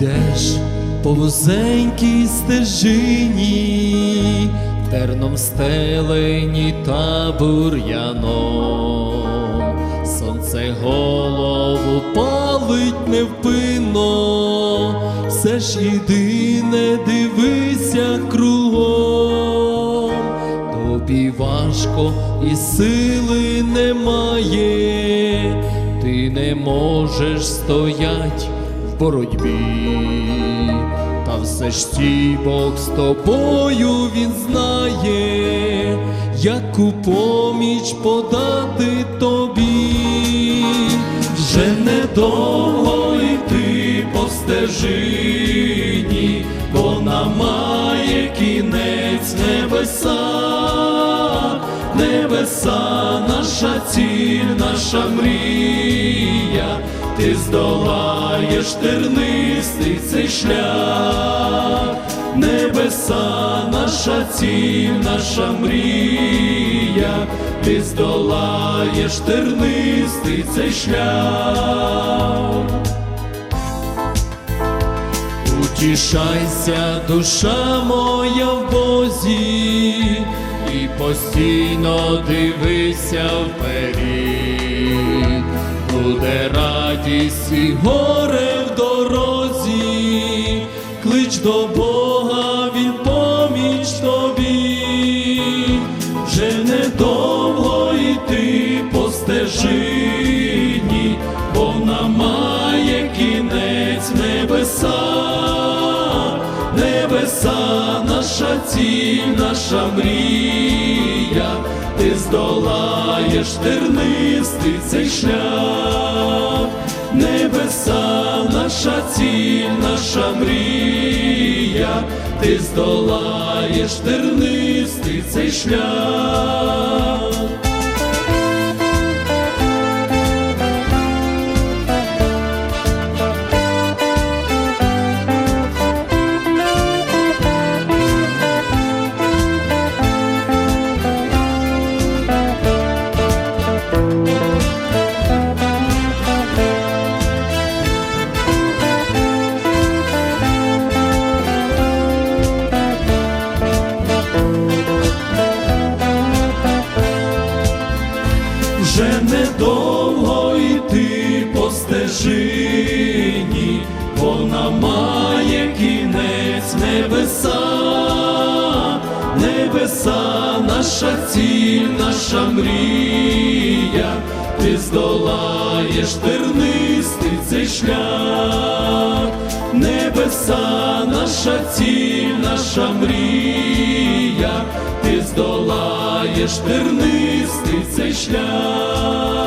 Ідеш по вузенькій стежині, терном стелені та бур'яном, сонце голову палить невпинно, все ж єдине дивися кругом, тобі важко і сили немає, ти не можеш стоять боротьбі, та все ж ті Бог з тобою він знає, яку поміч подати тобі, вже недовго йти по стежині, вона має кінець небеса, небеса, наша ціль, наша мрія, ти здолаєш тернистий цей шлях, небеса, наша ціль, наша мрія, ти здолаєш тернистий цей шлях. Утішайся, душа моя в Бозі, і постійно дивися вперед, буде радість і горе в дорозі, клич до Бога, він поміч тобі, вже недовго йти по стежині, бо вона має кінець небеса, небеса, наша ціль, наша мрія, ти здолаєш тернистий цей шлях, небеса, наша ціль, наша мрія, ти здолаєш тернистий цей шлях. Вже недовго йти по стежині, вона має кінець небеса, небеса, наша ціль, наша мрія, ти здолаєш тернистий цей шлях, небеса, наша ціль, наша мрія, тернистий цей шлях.